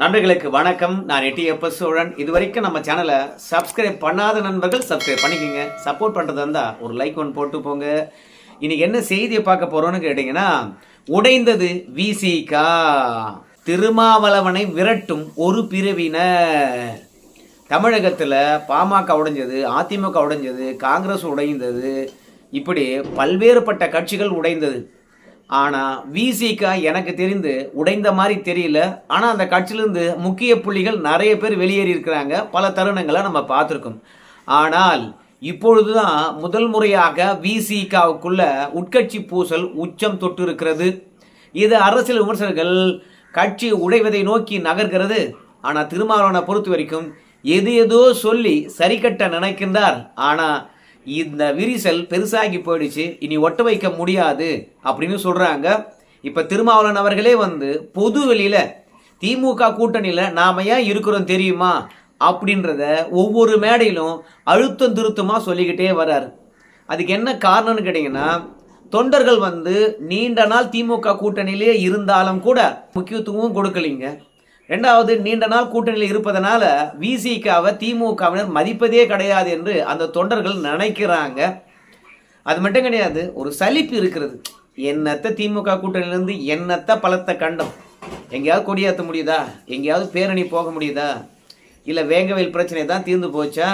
நண்பர்களுக்கு வணக்கம். நான் எட்டி எப்ப சோழன் இது வரைக்கும் நம்ம சேனலை சப்ஸ்கிரைப் பண்ணாத நண்பர்கள் சப்ஸ்கிரைப் பண்ணிக்கோங்க. சப்போர்ட் பண்ணுறதா இருந்தால் ஒரு லைக் ஒன்று போட்டு போங்க. இன்னைக்கு என்ன செய்தியை பார்க்க போகிறோன்னு கேட்டிங்கன்னா உடைந்தது விசிகா திருமாவளவனை விரட்டும் ஒரு பிரிவினர் தமிழகத்தில் பாமக உடைஞ்சது அதிமுக உடைஞ்சது காங்கிரஸ் உடைந்தது. இப்படி பல்வேறுபட்ட கட்சிகள் உடைந்தது. ஆனால் விசிகா எனக்கு தெரிந்து உடைந்த மாதிரி தெரியல. ஆனால் அந்த கட்சியிலேருந்து முக்கிய புள்ளிகள் நிறைய பேர் வெளியேறி இருக்கிறாங்க. பல தருணங்களை நம்ம பார்த்துருக்கோம். ஆனால் இப்பொழுது தான் முதல் முறையாக விசிகாவுக்குள்ள உட்கட்சி பூசல் உச்சம் தொட்டு இருக்கிறது இது அரசியல் விமர்சகர்கள் கட்சி உடைவதை நோக்கி நகர்கிறது. ஆனால் திருமாவளவனை பொறுத்த வரைக்கும் எது ஏதோ சொல்லி சரி கட்ட நினைக்கின்றார். ஆனால் இந்த விரிசல் பெருசாகி போயிடுச்சு இனி ஒட்ட வைக்க முடியாது அப்படின்னு சொல்கிறாங்க இப்போ திருமாவளவன் அவர்களே வந்து பொது வெளியில் திமுக கூட்டணியில் நாம் ஏன் இருக்கிறோம் தெரியுமா? அப்படின்றத ஒவ்வொரு மேடையிலும் அழுத்தம் திருத்தமாக சொல்லிக்கிட்டே வர்றார். அதுக்கு என்ன காரணம்னு கேட்டிங்கன்னா தொண்டர்கள் வந்து நீண்ட நாள் திமுக கூட்டணியிலே இருந்தாலும் கூட முக்கியத்துவம் கொடுக்கலிங்க. ரெண்டாவது நீண்ட நாள் கூட்டணியில் இருப்பதனால விசிகாவை திமுகவினர் மதிப்பதே கிடையாது என்று அந்த தொண்டர்கள் நினைக்கிறாங்க. அது மட்டும் கிடையாது ஒரு சலிப்பு இருக்கிறது. என்னத்த திமுக கூட்டணியிலேருந்து என்னத்த பலத்தை கண்டம்? எங்கேயாவது கொடியேற்ற முடியுதா? எங்கேயாவது பேரணி போக முடியுதா? இல்லை வேங்கவேல் பிரச்சனை தான் தீர்ந்து போச்சா?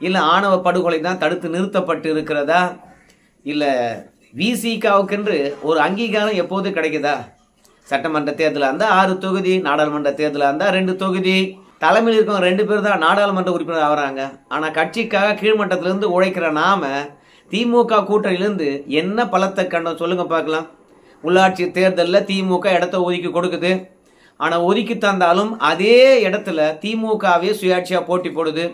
இல்லை ஆணவ படுகொலை தான் தடுத்து நிறுத்தப்பட்டு இருக்கிறதா? இல்லை விசிகாவுக்கென்று ஒரு அங்கீகாரம் எப்போது கிடைக்குதா? சட்டமன்ற தேர்தலாக இருந்தால் ஆறு தொகுதி நாடாளுமன்ற தேர்தலாக இருந்தால் ரெண்டு தொகுதி. தலைமையில் இருக்கவங்க ரெண்டு பேர் தான் நாடாளுமன்ற உறுப்பினர் ஆகிறாங்க. ஆனால் கட்சிக்காக கீழ்மட்டத்திலேருந்து உழைக்கிற நாம திமுக கூட்டணியிலேருந்து என்ன பலத்தை கண்டோம் சொல்லுங்கள் பார்க்கலாம். உள்ளாட்சி தேர்தலில் திமுக இடத்த ஒதுக்கி கொடுக்குது. ஆனால் ஒதுக்கி தந்தாலும் அதே இடத்துல திமுகவே சுயாட்சியாக போட்டி போடுது.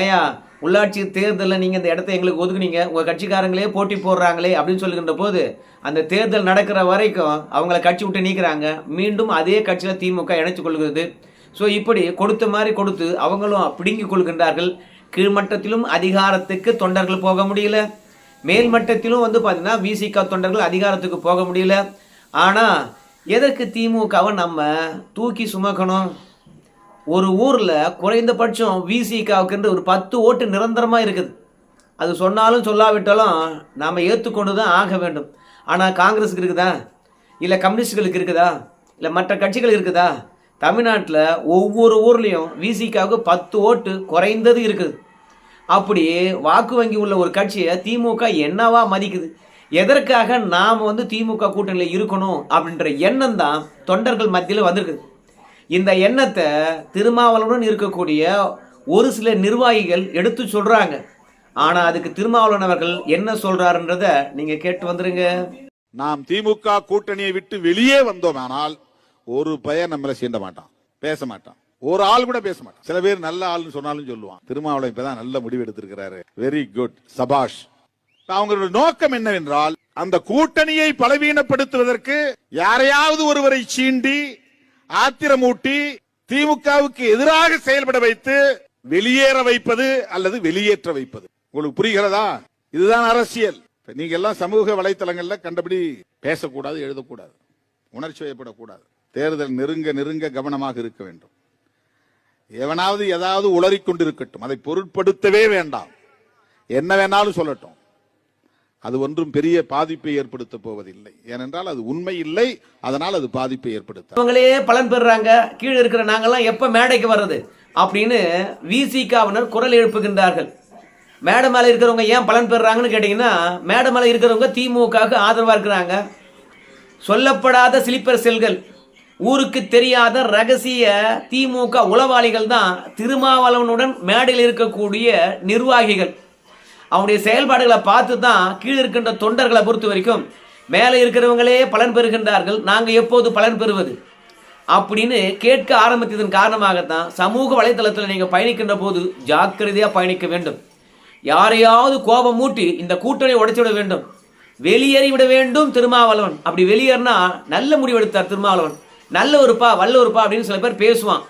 ஏயா உள்ளாட்சி தேர்தலில் நீங்கள் இந்த இடத்த எங்களுக்கு ஒதுக்குனீங்க. உங்கள் கட்சிக்காரங்களே போட்டி போடுறாங்களே அப்படின்னு சொல்லுகின்ற போது அந்த தேர்தல் நடக்கிற வரைக்கும் அவங்கள கட்சி விட்டு நீக்கிறாங்க. மீண்டும் அதே கட்சியில் திமுக இணைச்சு கொள்கிறது. ஸோ இப்படி கொடுத்த மாதிரி கொடுத்து அவங்களும் பிடுங்கிக் கொள்கின்றார்கள். கீழ்மட்டத்திலும் அதிகாரத்துக்கு தொண்டர்கள் போக முடியல. மேல்மட்டத்திலும் வந்து பார்த்தீங்கன்னா விசிக தொண்டர்கள் அதிகாரத்துக்கு போக முடியல. ஆனால் எதற்கு திமுகவை நம்ம தூக்கி சுமக்கணும்? ஒரு ஊரில் குறைந்தபட்சம் விசிகாவுக்குன்ற ஒரு பத்து ஓட்டு நிரந்தரமாக இருக்குது. அது சொன்னாலும் சொல்லாவிட்டாலும் நாம் ஏற்றுக்கொண்டு தான் ஆக வேண்டும். ஆனால் காங்கிரஸுக்கு இருக்குதா? இல்லை கம்யூனிஸ்டுகளுக்கு இருக்குதா? இல்லை மற்ற கட்சிகள் இருக்குதா? தமிழ்நாட்டில் ஒவ்வொரு ஊர்லேயும் விசிகாவுக்கு பத்து ஓட்டு குறைந்தது இருக்குது. அப்படி வாக்கு வங்கி உள்ள ஒரு கட்சியை திமுக என்னவா மதிக்குது? எதற்காக நாம் வந்து திமுக கூட்டணியில் இருக்கணும் அப்படின்ற எண்ணம் தான் தொண்டர்கள் மத்தியில் வந்திருக்குது. இந்த எண்ணத்தை திருமாவளவனுடன் இருக்கக்கூடிய ஒரு சில நிர்வாகிகள் எடுத்து சொல்கிறாங்க ஆனால் அதுக்கு திருமாவளவன் அவர்கள் என்ன சொல்றாருன்றத நீங்க கேட்டு வந்துருங்க. நாம் திமுக கூட்டணியை விட்டு வெளியே வந்தோம் ஆனால் ஒரு பையன் நம்மள சீண்ட மாட்டான் பேச மாட்டான். ஒரு ஆள் கூட பேச மாட்டான். சில பேர் நல்ல ஆள்னு சொன்னாலும் சொல்லுவான். திருமாவளவன் இப்பதான் நல்ல முடிவு எடுத்திருக்கிறாரு. வெரி குட் சபாஷ். அவங்களோட நோக்கம் என்னவென்றால் அந்த கூட்டணியை பலவீனப்படுத்துவதற்கு யாரையாவது ஒருவரை சீண்டி ஆத்திரமூட்டி திமுகவுக்கு எதிராக செயல்பட வைத்து வெளியேற வைப்பது அல்லது வெளியேற்ற வைப்பது. உங்களுக்கு புரிகிறதா? இதுதான் அரசியல். நீங்க எல்லாம் சமூக வலைத்தளங்கள்ல கண்டபடி பேசக்கூடாது எழுதக்கூடாது. உணர்ச்சி வயப்படக்கூடாது. தேர்தல் நெருங்க நெருங்க கவனமாக இருக்க வேண்டும். எவனாவது ஏதாவது உளறிக்கொண்டு இருக்கட்டும் அதை பொருட்படுத்தவே வேண்டாம். என்ன வேணாலும் சொல்லட்டும். அது ஒன்றும் பெரிய பாதிப்பை ஏற்படுத்த போவதில்லை. ஏனென்றால் அது உண்மை இல்லை அதனால் அது பாதிப்பை ஏற்படுத்த இவங்களே பலன் பெறுறாங்க கீழே இருக்கிற நாங்கள்லாம் எப்ப மேடைக்கு வர்றது? அப்படின்னு விசிகாவினர் குரல் எழுப்புகின்றார்கள். மேடை மேலே இருக்கிறவங்க ஏன் பலன் பெறுறாங்கன்னு கேட்டிங்கன்னா மேடை மேலே இருக்கிறவங்க திமுகவுக்கு ஆதரவாக இருக்கிறாங்க. சொல்லப்படாத சிலிப்பர் செல்கள் ஊருக்கு தெரியாத ரகசிய திமுக உளவாளிகள் தான் திருமாவளவனுடன் மேடையில் இருக்கக்கூடிய நிர்வாகிகள். அவனுடைய செயல்பாடுகளை பார்த்து தான் கீழே இருக்கின்ற தொண்டர்களை பொறுத்த வரைக்கும் மேலே இருக்கிறவங்களே பலன் பெறுகின்றார்கள். நாங்கள் எப்போது பலன் பெறுவது? அப்படின்னு கேட்க ஆரம்பித்ததன் காரணமாகத்தான் சமூக வலைதளத்தில் நீங்கள் பயணிக்கின்ற போது ஜாக்கிரதையாக பயணிக்க வேண்டும். யாரையாவது கோபம் மூட்டி இந்த கூட்டணி உடைச்சு விட வேண்டும். வெளியேறி விட வேண்டும் திருமாவளவன். அப்படி வெளியேறினா நல்ல முடிவெடுத்தார் திருமாவளவன். நல்ல ஒருப்பா வல்ல ஒருப்பா அப்படின்னு சில பேர் பேசுவான்.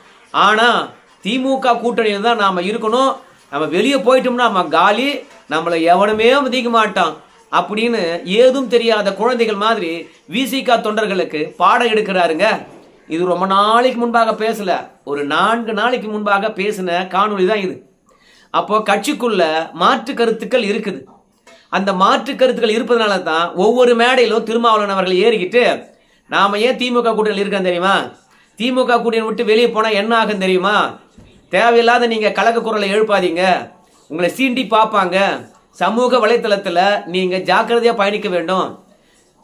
ஆனால் திமுக கூட்டணியில் தான் நாம் இருக்கணும். நம்ம வெளியே போயிட்டோம்னா நம்ம காலி நம்மளை எவனுமே மதிக்க மாட்டான் அப்படின்னு ஏதும் தெரியாத குழந்தைகள் மாதிரி விசிகா தொண்டர்களுக்கு பாடம் எடுக்கிறாருங்க. இது ரொம்ப நாளைக்கு முன்பாக பேசல. ஒரு நான்கு நாளைக்கு முன்பாக பேசின காணொளி தான் இது. அப்போ கட்சிக்குள்ள மாற்று கருத்துக்கள் இருக்குது. அந்த மாற்று கருத்துக்கள் இருப்பதனால தான் ஒவ்வொரு மேடையிலும் திருமாவளவன் அவர்கள் ஏறிக்கிட்டு நாம ஏன் திமுக கூட்டணியில் இருக்கோம் தெரியுமா? திமுக கூட்டணி விட்டு வெளியே போனால் என்ன ஆகும் தெரியுமா? தேவையில்லாத நீங்கள் கலக்க குரலை எழுப்பாதீங்க. உங்களை சீண்டி பார்ப்பாங்க. சமூக வலைத்தளத்தில் நீங்கள் ஜாக்கிரதையாக பயணிக்க வேண்டும்.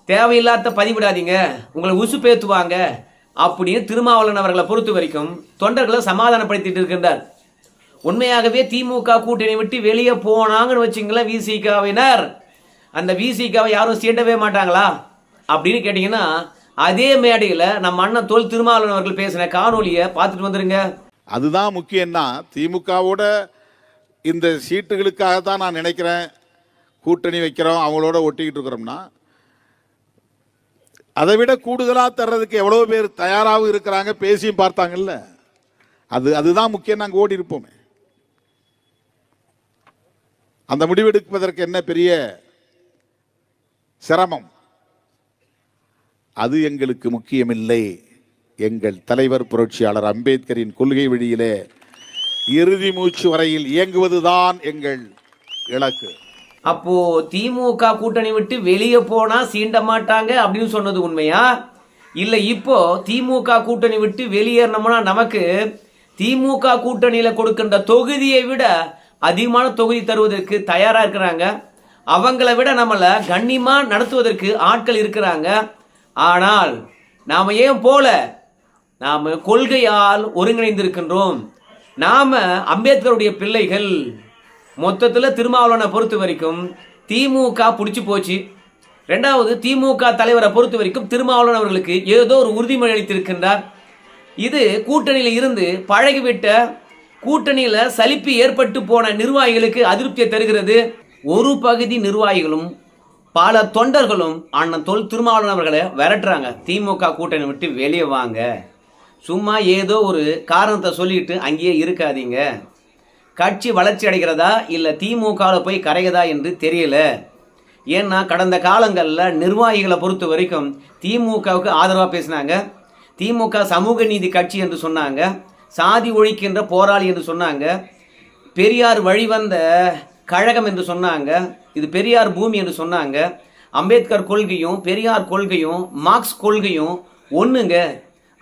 தேவையில்லாத பதிவிடாதீங்க. உங்களை உசுப்பேத்துவாங்க அப்படின்னு திருமாவளவன் அவர்களை பொறுத்த வரைக்கும் தொண்டர்களை சமாதானப்படுத்திட்டு இருக்கின்றார். உண்மையாகவே திமுக கூட்டணி விட்டு வெளியே போனாங்கன்னு வச்சிங்களேன் விசிகாவினர். அந்த விசிகாவை யாரும் சீண்டவே மாட்டாங்களா? அப்படின்னு கேட்டிங்கன்னா அதே மேடையில் நம்ம அண்ணன் தோல் திருமாவளவன் அவர்கள் பேசின காணொலியை பார்த்துட்டு வந்துருங்க. அதுதான் முக்கியம்னா திமுகவோட இந்த சீட்டுகளுக்காக தான் நான் நினைக்கிறேன் கூட்டணி வைக்கிறோம் அவங்களோட ஒட்டிக்கிட்டு இருக்கிறோம்னா. அதை விட கூடுதலாக தர்றதுக்கு எவ்வளோ பேர் தயாராகவும் இருக்கிறாங்க பேசியும் பார்த்தாங்கல்ல. அது அதுதான் முக்கியம் நாங்கள் ஓடி இருப்போமே. அந்த முடிவெடுப்பதற்கு என்ன பெரிய சிரமம்? அது எங்களுக்கு முக்கியமில்லை. எங்கள் தலைவர் புரட்சியாளர் அம்பேத்கரின் கொள்கை வழியிலே இறுதி மூச்சு வரையில் இயங்குவதுதான் எங்கள் இலக்கு. அப்போ திமுக கூட்டணி விட்டு வெளியே போனா சீண்ட மாட்டாங்க அப்படின்னு சொன்னது உண்மையா? இல்ல இப்போ திமுக கூட்டணி விட்டு வெளியேறணும்னா நமக்கு திமுக கூட்டணியில கொடுக்கின்ற தொகுதியை விட அதிகமான தொகுதி தருவதற்கு தயாரா இருக்கிறாங்க. அவங்கள விட நம்மளை கண்ணியமா நடத்துவதற்கு ஆட்கள் இருக்கிறாங்க. ஆனால் நாம ஏன் போல? நாம கொள்கையால் ஒருங்கிணைந்திருக்கின்றோம். நாம அம்பேத்கருடைய பிள்ளைகள் மொத்தத்தில் திருமாவளவனை பொறுத்த வரைக்கும் திமுக பிடிச்சி போச்சு. ரெண்டாவது திமுக தலைவரை பொறுத்த வரைக்கும் திருமாவளவன் அவர்களுக்கு ஏதோ ஒரு உறுதிமொழி அளித்திருக்கின்றார். இது கூட்டணியில் இருந்து பழகிவிட்ட கூட்டணியில் சலிப்பு ஏற்பட்டு போன நிர்வாகிகளுக்கு அதிருப்தியை தருகிறது. ஒரு பகுதி நிர்வாகிகளும் பல தொண்டர்களும் அண்ணன் தொல் திருமாவளவன் அவர்களை விரட்டுறாங்க. திமுக கூட்டணி விட்டு வெளியே வாங்க. சும்மா ஏதோ ஒரு காரணத்தை சொல்லிட்டு அங்கேயே இருக்காதீங்க. கட்சி வளர்ச்சி அடைகிறதா இல்லை திமுகவில் போய் கரையதா என்று தெரியல. ஏன்னா கடந்த காலங்களில் நிர்வாகிகளை பொறுத்த வரைக்கும் திமுகவுக்கு ஆதரவாக பேசினாங்க. திமுக சமூக நீதி கட்சி என்று சொன்னாங்க. சாதி ஒழிக்கின்ற போராளி என்று சொன்னாங்க. பெரியார் வழிவந்த கழகம் என்று சொன்னாங்க. இது பெரியார் பூமி என்று சொன்னாங்க. அம்பேத்கர் கொள்கையும் பெரியார் கொள்கையும் மார்க்ஸ் கொள்கையும் ஒன்றுங்க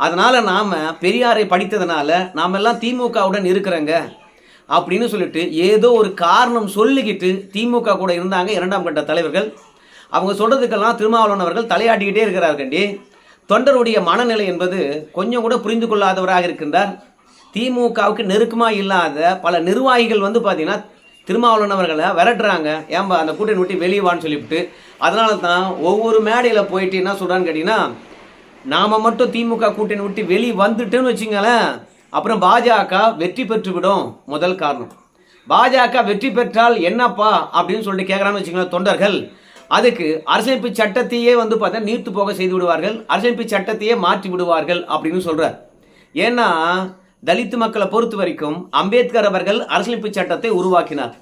அதனால் நாம் பெரியாரை படித்ததுனால நாம் எல்லாம் திமுகவுடன் இருக்கிறோங்க அப்படின்னு சொல்லிட்டு ஏதோ ஒரு காரணம் சொல்லிக்கிட்டு திமுக கூட இருந்தாங்க இரண்டாம் கட்ட தலைவர்கள். அவங்க சொல்கிறதுக்கெல்லாம் திருமாவளவன் அவர்கள் தலையாட்டிக்கிட்டே இருக்கிறார்கள்டி தொண்டருடைய மனநிலை என்பது கொஞ்சம் கூட புரிந்து கொள்ளாதவராக இருக்கின்றார். திமுகவுக்கு நெருக்கமாக இல்லாத பல நிர்வாகிகள் வந்து பார்த்தீங்கன்னா திருமாவளவன் அவர்களை விரட்டுறாங்க. ஏன்பா அந்த கூட்டணி விட்டு வெளியே வான்னு சொல்லிவிட்டு. அதனால தான் ஒவ்வொரு மேடையில் போயிட்டு என்ன சொல்கிறான்னு கேட்டிங்கன்னா நாம மட்டும் திமுக கூட்டணி விட்டு வெளியே வந்துட்டோன்னு வச்சுங்களேன் அப்புறம் பாஜக வெற்றி பெற்றுவிடும். முதல் காரணம். பாஜக வெற்றி பெற்றால் என்னப்பா அப்படின்னு சொல்லிட்டு கேட்குறான்னு வச்சுங்களேன் தொண்டர்கள். அதுக்கு அரசியலமைப்பு சட்டத்தையே வந்து பார்த்தா நீர்த்து போக செய்து விடுவார்கள் அரசியலமைப்பு சட்டத்தையே மாற்றி விடுவார்கள் அப்படின்னு சொல்கிறார் ஏன்னா தலித்து மக்களை பொறுத்த வரைக்கும் அம்பேத்கர் அவர்கள் அரசியலமைப்பு சட்டத்தை உருவாக்கினார்.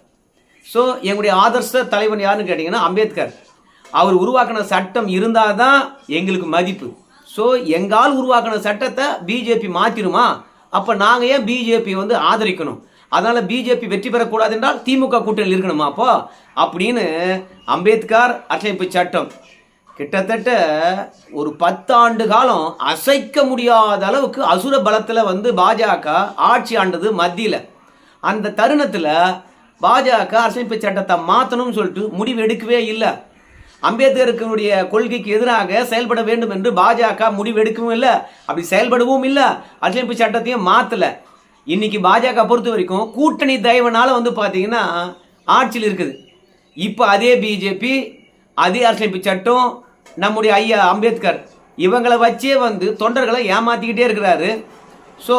ஸோ எங்களுடைய ஆதர்ச தலைவன் யாருன்னு கேட்டிங்கன்னா அம்பேத்கர். அவர் உருவாக்கின சட்டம் இருந்தால் தான் எங்களுக்கு மதிப்பு. ஸோ எங்கால் உருவாக்கின சட்டத்தை பிஜேபி மாற்றிடுமா அப்போ நாங்கள் ஏன் பிஜேபி வந்து ஆதரிக்கணும்? அதனால் பிஜேபி வெற்றி பெறக்கூடாது என்றால் திமுக கூட்டணியில் இருக்கணுமா அப்போ? அப்படின்னு அம்பேத்கர் அரசியலமைப்பு சட்டம். கிட்டத்தட்ட ஒரு பத்தாண்டு காலம் அசைக்க முடியாத அளவுக்கு அசுர பலத்தில் வந்து பாஜக ஆட்சி ஆண்டது மத்தியில். அந்த தருணத்தில் பாஜக அரசியலமைப்பு சட்டத்தை மாற்றணும்னு சொல்லிட்டு முடிவு எடுக்கவே இல்லை. அம்பேத்கருக்குடைய கொள்கைக்கு எதிராக செயல்பட வேண்டும் என்று பாஜக முடிவு எடுக்கவும் இல்லை. அப்படி செயல்படவும் இல்லை. அரசியலமைப்பு சட்டத்தையும் மாற்றல இன்னைக்கு பாஜக பொறுத்த வரைக்கும் கூட்டணி தயவுனால வந்து பார்த்தீங்கன்னா ஆட்சியில் இருக்குது. இப்போ அதே பிஜேபி அதே அரசியலமைப்பு சட்டம் நம்முடைய ஐயா அம்பேத்கர் இவங்களை வச்சே வந்து தொண்டர்களை ஏமாத்திக்கிட்டே இருக்கிறாரு. ஸோ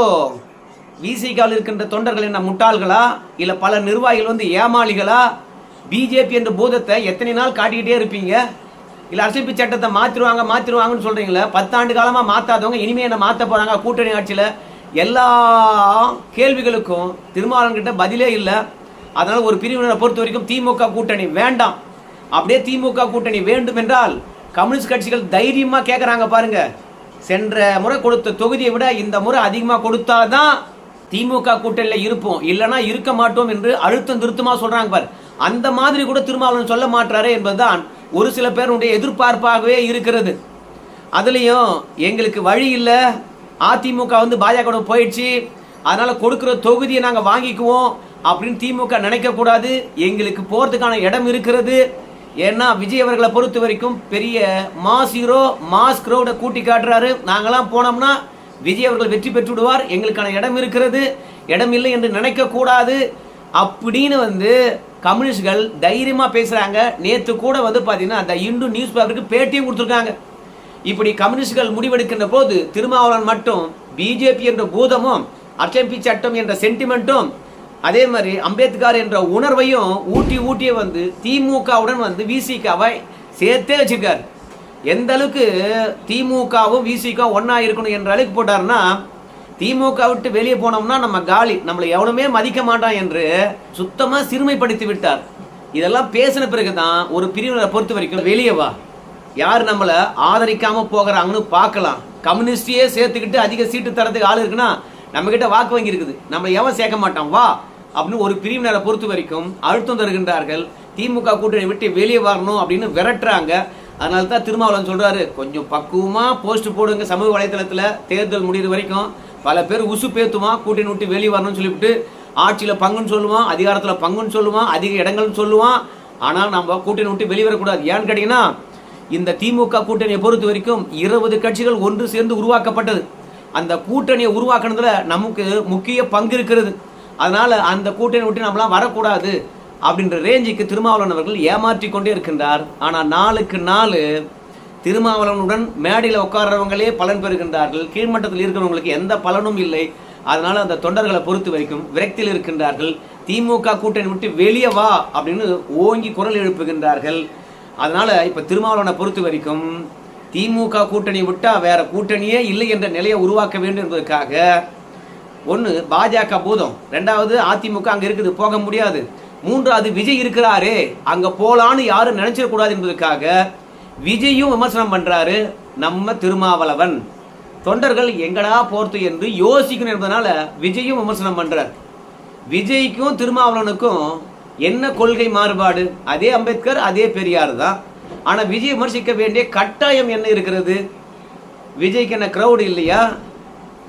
விசிகாவில் இருக்கின்ற தொண்டர்கள் என்ன முட்டாள்களா? இல்லை பல நிர்வாகிகள் வந்து ஏமாளிகளா? பிஜேபி என்ற பூதத்தை எத்தனை நாள் காட்டிக்கிட்டே இருப்பீங்க? இல்லை அரசியல் சட்டத்தை மாற்றிடுவாங்க மாற்றிடுவாங்கன்னு சொல்கிறீங்களே பத்தாண்டு காலமாக மாற்றாதவங்க இனிமேல் என்ன மாற்ற போகிறாங்க கூட்டணி ஆட்சியில் எல்லா கேள்விகளுக்கும் திருமாவளவன்கிட்ட பதிலே இல்லை. அதனால் ஒரு பிரிவினரை பொறுத்த வரைக்கும் திமுக கூட்டணி வேண்டாம். அப்படியே திமுக கூட்டணி வேண்டும் என்றால் கம்யூனிஸ்ட் கட்சிகள் தைரியமாக கேட்குறாங்க பாருங்க. சென்ற முறை கொடுத்த தொகுதியை விட இந்த முறை அதிகமாக கொடுத்தாதான் திமுக கூட்டணியில் இருப்போம். இல்லைன்னா இருக்க மாட்டோம் என்று அழுத்தம் திருத்தமாக சொல்கிறாங்க பார். அந்த மாதிரி கூட திருமாவளவன் சொல்ல மாட்டாரு என்பதுதான் ஒரு சில பேருடைய எதிர்பார்ப்பாகவே இருக்கிறது. அதுலேயும் எங்களுக்கு வழி இல்லை. அதிமுக வந்து பாஜக போயிடுச்சு. அதனால் கொடுக்குற தொகுதியை நாங்கள் வாங்கிக்குவோம் அப்படின்னு திமுக நினைக்கக்கூடாது எங்களுக்கு போகிறதுக்கான இடம் இருக்கிறது. ஏன்னா விஜய் அவர்களை பொறுத்த வரைக்கும் பெரிய மாஸ் ஹீரோ மாஸ் க்ரௌடை கூட்டி காட்டுறாரு. நாங்களாம் போனோம்னா விஜய் அவர்கள் வெற்றி பெற்று விடுவார். எங்களுக்கான இடம் இருக்கிறது. இடம் இல்லை என்று நினைக்கக்கூடாது. அப்படின்னு வந்து கம்யூனிஸ்ட்கள் தைரியமாக பேசுகிறாங்க நேற்று கூட வந்து பார்த்தீங்கன்னா அந்த இந்து நியூஸ் பேப்பருக்கு பேட்டியும் கொடுத்துருக்காங்க. இப்படி கம்யூனிஸ்ட்கள் முடிவெடுக்கின்ற போது திருமாவளவன் மட்டும் பிஜேபி என்ற பூதமும் அச்சம்பி சட்டம் என்ற சென்டிமெண்ட்டும் அதே மாதிரி அம்பேத்கர் என்ற உணர்வையும் ஊட்டி ஊட்டியே வந்து திமுகவுடன் வந்து விசிகாவை சேர்த்தே வச்சிருக்காரு. எந்த அளவுக்கு திமுகவும் விசிக ஒன்றா இருக்கணும் என்ற அளவுக்கு போட்டாருன்னா திமுக விட்டு வெளியே போனோம்னா நம்ம காலி. நம்மளை எவனுமே மதிக்க மாட்டான் என்று சுத்தமா சிறுமைப்படுத்தி விட்டார். இதெல்லாம் பேசின பிறகுதான் ஒரு பிரிவினரை பொறுத்த வரைக்கும் வெளியே வா. யார் நம்மளை ஆதரிக்காம போகிறாங்கன்னு பார்க்கலாம். கம்யூனிஸ்டையே சேர்த்துக்கிட்டு அதிக சீட்டு தரத்துக்கு ஆள் இருக்குன்னா நம்ம கிட்ட வாக்கு வங்கி இருக்குது. நம்ம எவன் சேர்க்க மாட்டான்? வா. அப்படின்னு ஒரு பிரிவினரை பொறுத்த வரைக்கும் அழுத்தம் தருகின்றார்கள். திமுக கூட்டணி விட்டு வெளியே வரணும் அப்படின்னு விரட்டுறாங்க. அதனால தான் திருமாவளவன் சொல்றாரு கொஞ்சம் பக்குவமா போஸ்ட் போடுங்க சமூக வலைத்தளத்தில் தேர்தல் முடியிற வரைக்கும். பல பேர் உசு பேத்துவான் கூட்டணி விட்டு வெளியே வரணும்னு சொல்லிவிட்டு ஆட்சியில் பங்குன்னு சொல்லுவான் அதிகாரத்தில் பங்குன்னு சொல்லுவான் அதிக இடங்கள்னு சொல்லுவான் ஆனால் நம்ம கூட்டணி விட்டு வெளியே வரக்கூடாது. ஏன்னு கேட்டீங்கன்னா இந்த திமுக கூட்டணியை பொறுத்த வரைக்கும் இருபது கட்சிகள் ஒன்று சேர்ந்து உருவாக்கப்பட்டது. அந்த கூட்டணியை உருவாக்குனதுல நமக்கு முக்கிய பங்கு இருக்கிறது. அதனால அந்த கூட்டணி விட்டு நம்மளாம் வரக்கூடாது அப்படின்ற ரேஞ்சுக்கு திருமாவளவன் அவர்கள் ஏமாற்றி கொண்டே இருக்கின்றார். ஆனால் நாளுக்கு நாள் திருமாவளவனுடன் மேடையில் உட்கார்றவங்களே பலன் பெறுகின்றார்கள். கீழ்மட்டத்தில் இருக்கிறவங்களுக்கு எந்த பலனும் இல்லை. அதனால அந்த தொண்டர்களை பொறுத்து வரைக்கும் விரக்தியில் இருக்கின்றார்கள். திமுக கூட்டணி விட்டு வெளியே வா அப்படின்னு ஓங்கி குரல் எழுப்புகின்றார்கள். அதனால இப்போ திருமாவளவனை பொறுத்து வரைக்கும் திமுக கூட்டணி விட்டால் வேற கூட்டணியே இல்லை என்ற நிலையை உருவாக்க வேண்டும் என்பதற்காக ஒன்று பாஜக பூதம். ரெண்டாவது அதிமுக அங்கே இருக்குது போக முடியாது. மூன்றாவது விஜய் இருக்கிறாரே. அங்கே போகலான்னு யாரும் நினைச்சிடக்கூடாது என்பதற்காக விஜயும் விமர்சனம் பண்ணுறாரு நம்ம திருமாவளவன். தொண்டர்கள் எங்கடா போறது என்று யோசிக்கணும் என்பதனால விஜயும் விமர்சனம் பண்ணுறார் விஜய்க்கும் திருமாவளவனுக்கும் என்ன கொள்கை மாறுபாடு? அதே அம்பேத்கர் அதே பெரியார் தான். ஆனால் விஜய் விமர்சிக்க வேண்டிய கட்டாயம் என்ன இருக்கிறது? விஜய்க்கு என்ன க்ரௌடு இல்லையா?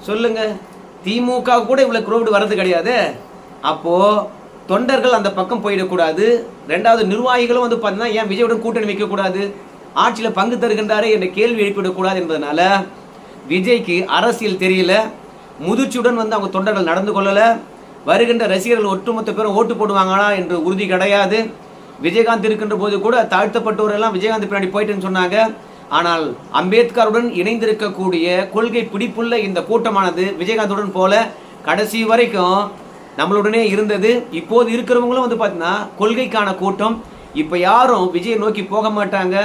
சொல்லுங்க. திமுக கூட இவ்வளோ க்ரௌடு வர்றது கிடையாது. அப்போது தொண்டர்கள் அந்த பக்கம் போயிடக்கூடாது. ரெண்டாவது நிர்வாகிகளும் வந்து பார்த்தீங்கன்னா ஏன் விஜயுடன் கூட்டணி வைக்கக்கூடாது? ஆட்சியில் பங்கு தருகின்றாரே என்ற கேள்வி எழுப்பிவிடக்கூடாது என்பதனால விஜய்க்கு அரசியல் தெரியல. முதிர்ச்சியுடன் வந்து அவங்க தொண்டர்கள் நடந்து கொள்ளலை. வருகின்ற ரசிகர்கள் ஒட்டுமொத்த பேரும் ஓட்டு போடுவாங்களா என்று உறுதி கிடையாது. விஜயகாந்த் இருக்கின்ற போது கூட தாழ்த்தப்பட்டவரெல்லாம் விஜயகாந்த் பின்னாடி போயிட்டுன்னு சொன்னாங்க. ஆனால் அம்பேத்கருடன் இணைந்திருக்கக்கூடிய கொள்கை பிடிப்புள்ள இந்த கூட்டமானது விஜயகாந்துடன் போல கடைசி வரைக்கும் நம்மளுடனே இருந்தது. இப்போது இருக்கிறவங்களும் வந்து பார்த்தீங்கன்னா கொள்கைக்கான கூட்டம் இப்போ யாரும் விஜயை நோக்கி போக மாட்டாங்க.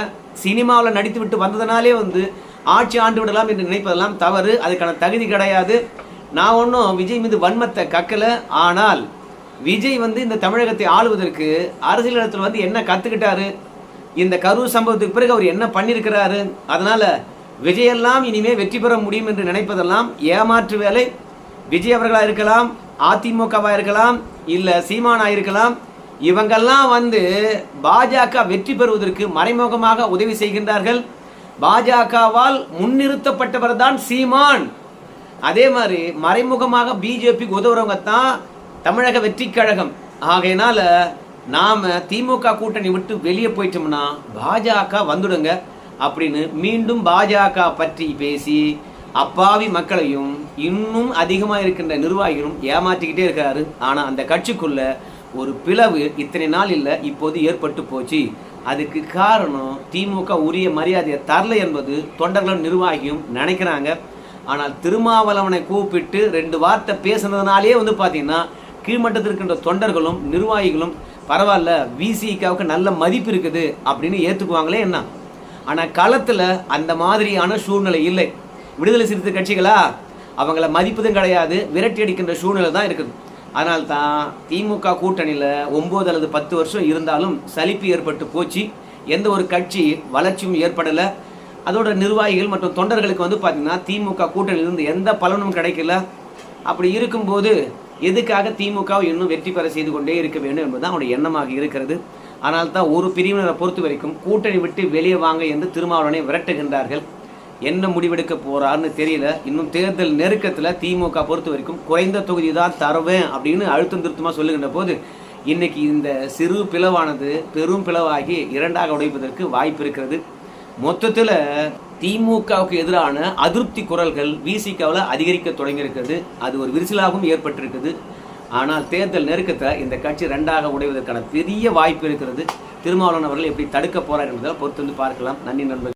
சினிமாவில் நடித்து விட்டு வந்ததுனாலே வந்து ஆட்சி ஆண்டு விடலாம் என்று நினைப்பதெல்லாம் தவறு. அதுக்கான தகுதி கிடையாது. நான் ஒன்றும் விஜய் மீது வன்மத்தை கக்கலை. ஆனால் விஜய் வந்து இந்த தமிழகத்தை ஆளுவதற்கு அரசியல் இடத்துல வந்து என்ன கற்றுக்கிட்டாரு இந்த கரூர் சம்பவத்துக்கு பிறகு அவர் என்ன பண்ணியிருக்கிறாரு? அதனால் விஜயெல்லாம் இனிமே வெற்றி பெற முடியும் என்று நினைப்பதெல்லாம் ஏமாற்று வேலை. விஜய் அவர்களாக இருக்கலாம் அதிமுகவாக இருக்கலாம் இல்லை சீமானாக இருக்கலாம் இவங்கெல்லாம் வந்து பாஜக வெற்றி பெறுவதற்கு மறைமுகமாக உதவி செய்கின்றார்கள். பாஜகவால் முன்னிறுத்தப்பட்டவர் தான் சீமான். அதே மாதிரி மறைமுகமாக பிஜேபிக்கு உதவுறவங்க தான் தமிழக வெற்றி கழகம். ஆகையினால நாம திமுக கூட்டணி விட்டு வெளியே போயிட்டோம்னா பாஜக வந்துடுங்க அப்படின்னு மீண்டும் பாஜக பற்றி பேசி அப்பாவி மக்களையும் இன்னும் அதிகமாக இருக்கின்ற நிர்வாகிகளும் ஏமாற்றிக்கிட்டே இருக்கிறாரு ஆனால் அந்த கட்சிக்குள்ள ஒரு பிளவு இத்தனை நாள் இல்லை இப்போது ஏற்பட்டு போச்சு. அதுக்கு காரணம் திமுக உரிய மரியாதையை தரல என்பது தொண்டர்களும் நிர்வாகியும் நினைக்கிறாங்க. ஆனால் திருமாவளவனை கூப்பிட்டு ரெண்டு வார்த்தை பேசுனதுனாலே வந்து பார்த்தீங்கன்னா கீழ்மட்டத்தில் இருக்கின்ற தொண்டர்களும் நிர்வாகிகளும் பரவாயில்ல விசிகாவுக்கு நல்ல மதிப்பு இருக்குது அப்படின்னு ஏற்றுக்குவாங்களே என்ன? ஆனால் களத்தில் அந்த மாதிரியான சூழ்நிலை இல்லை. விடுதலை சிறுத்தை கட்சிகளா? அவங்கள மதிப்பதும் கிடையாது விரட்டி அடிக்கின்ற சூழ்நிலை தான் இருக்குது. அதனால் தான் திமுக கூட்டணியில் ஒம்பது அல்லது பத்து வருஷம் இருந்தாலும் சலிப்பு ஏற்பட்டு போச்சு. எந்த ஒரு கட்சி வளர்ச்சியும் ஏற்படலை. அதோட நிர்வாகிகள் மற்றும் தொண்டர்களுக்கு வந்து பார்த்திங்கன்னா திமுக கூட்டணியிலிருந்து எந்த பலனும் கிடைக்கல. அப்படி இருக்கும்போது எதுக்காக திமுகவை இன்னும் வெற்றி பெற செய்து கொண்டே இருக்க வேண்டும் என்பதுதான் அவருடைய எண்ணமாக இருக்கிறது. ஆனால் தான் ஒரு பிரிவினரை பொறுத்த வரைக்கும் கூட்டணி விட்டு வெளியே வாங்க என்று திருமாவளவனை விரட்டுகின்றார்கள். என்ன முடிவெடுக்க போறாருன்னு தெரியல. இன்னும் தேர்தல் நெருக்கத்தில் திமுக பொறுத்த வரைக்கும் குறைந்த தொகுதி தான் தருவேன் அப்படின்னு அழுத்தம் திருத்தமாக சொல்லுகின்ற போது இன்னைக்கு இந்த சிறு பிளவானது பெரும் பிளவாகி இரண்டாக உடைப்பதற்கு வாய்ப்பு இருக்கிறது. மொத்தத்தில் திமுகவுக்கு எதிரான அதிருப்தி குரல்கள் விசிகாவில் அதிகரிக்க தொடங்கியிருக்கிறது. அது ஒரு விரிசலாகவும் ஏற்பட்டிருக்குது. ஆனால் தேர்தல் நெருக்கத்தை இந்த கட்சி ரெண்டாக உடைவதற்கான பெரிய வாய்ப்பு இருக்கிறது. திருமாவளவன் அவர்கள் எப்படி தடுக்க போறார் என்பதை பொறுத்து வந்து பார்க்கலாம். நன்றி நண்பர்கள்.